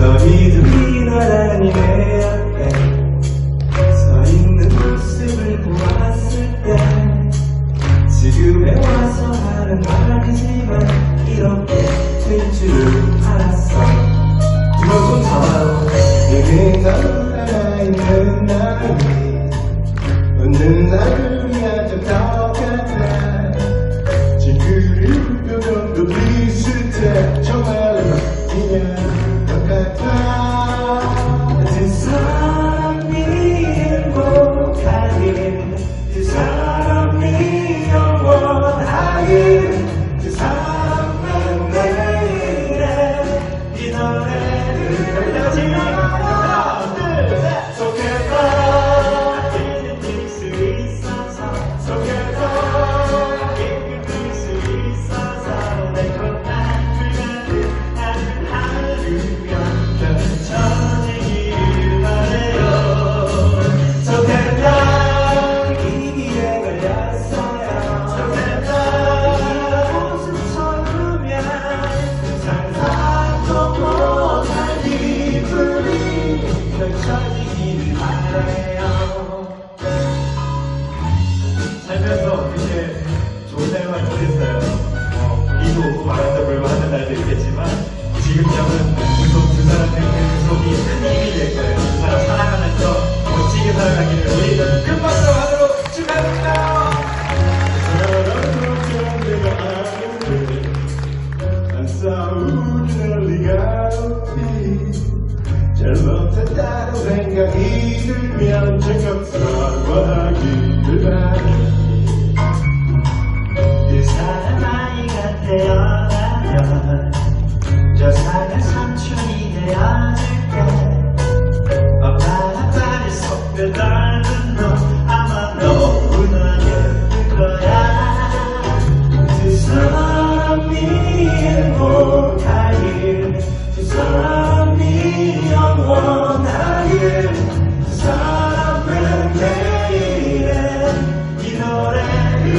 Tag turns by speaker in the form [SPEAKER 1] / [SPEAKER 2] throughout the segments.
[SPEAKER 1] 너희들이 나란히 내 앞에 서 있는 모습을 보았을 때 지금에 와서 하는 말이지만 이렇게 될 줄은 알았어. 두번손 잡아요. 이게 너가 있는 날이 웃는 나를 위하여 똑같아 바래요
[SPEAKER 2] 살면서 그렇게 좋은 날만. 어, 이도 오고 말한다 불고 하는 날도 있겠지만 지금쯤은 무속 두 사람 때문에 무속이 큰 힘이 될 거예요. 두 사람 사랑하면서 멋지게 살아가기를 우리 큰 박수로 하도록 축하합니다.
[SPEAKER 1] 안 싸우는 리가 없니 잘못했다는 생각이 들면 사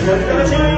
[SPEAKER 1] Thank you.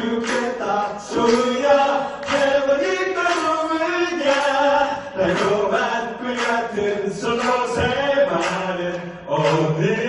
[SPEAKER 1] 죽겠다. 소야 해버릴까 누구냐 달콤한 꿀 같은 솔로새 말은 오늘